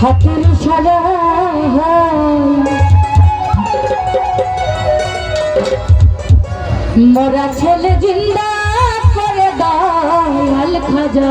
হাতের সারা মরা ছেলে জিন্দা করে দাল খাজা।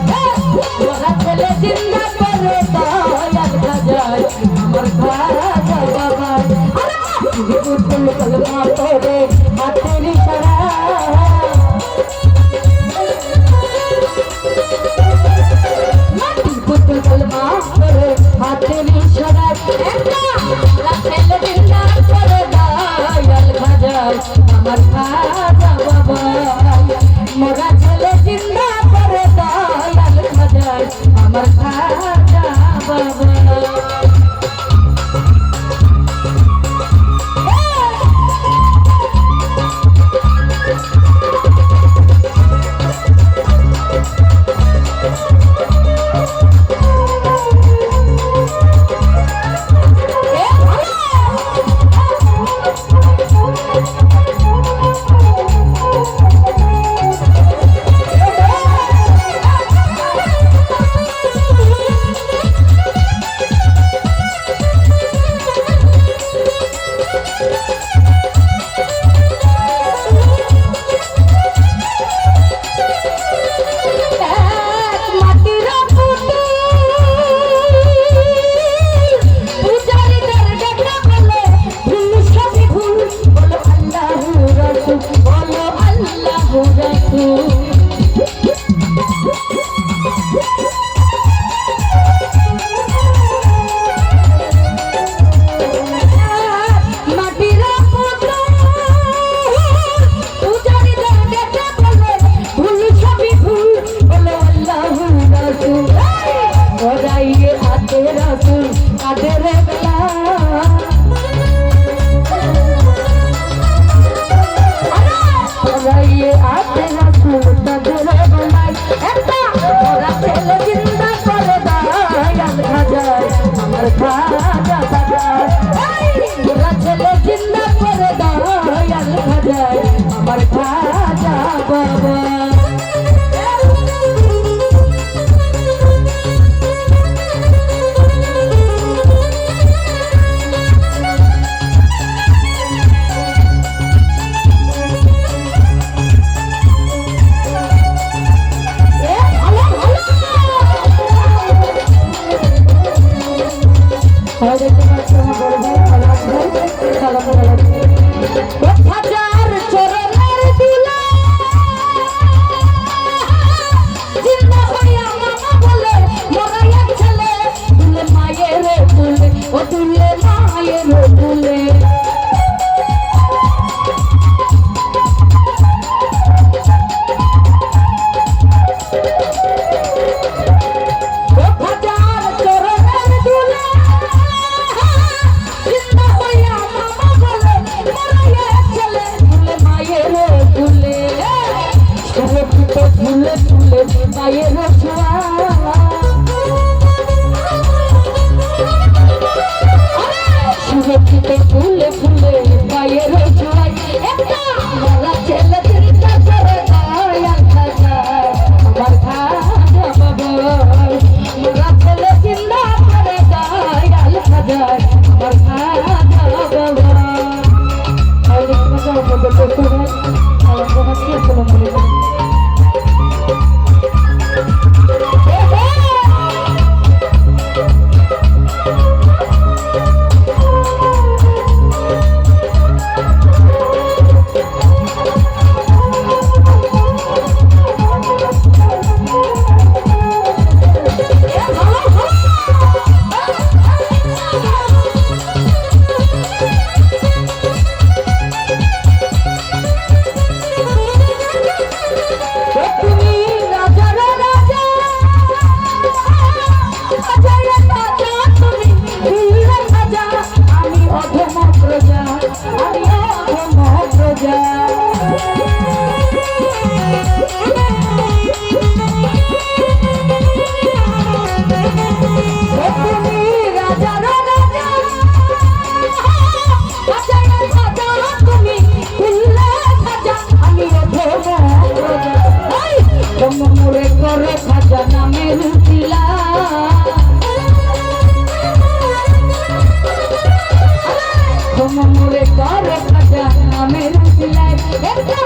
পুতুল মাফ করে হাতের ইশারায় একটা লাফেল ডিঙ্গা আমার খাজা বাবা মোরা ছেলে জিন্দা করে দয়াল ভাজাই আমার খাজা হাতে তুলে তুলে পায়ের ছোঁয়া সুরক্ষিত ফুলে ফুলে পায়ের তোমরা কর খাজা নামে রুচিলা একটা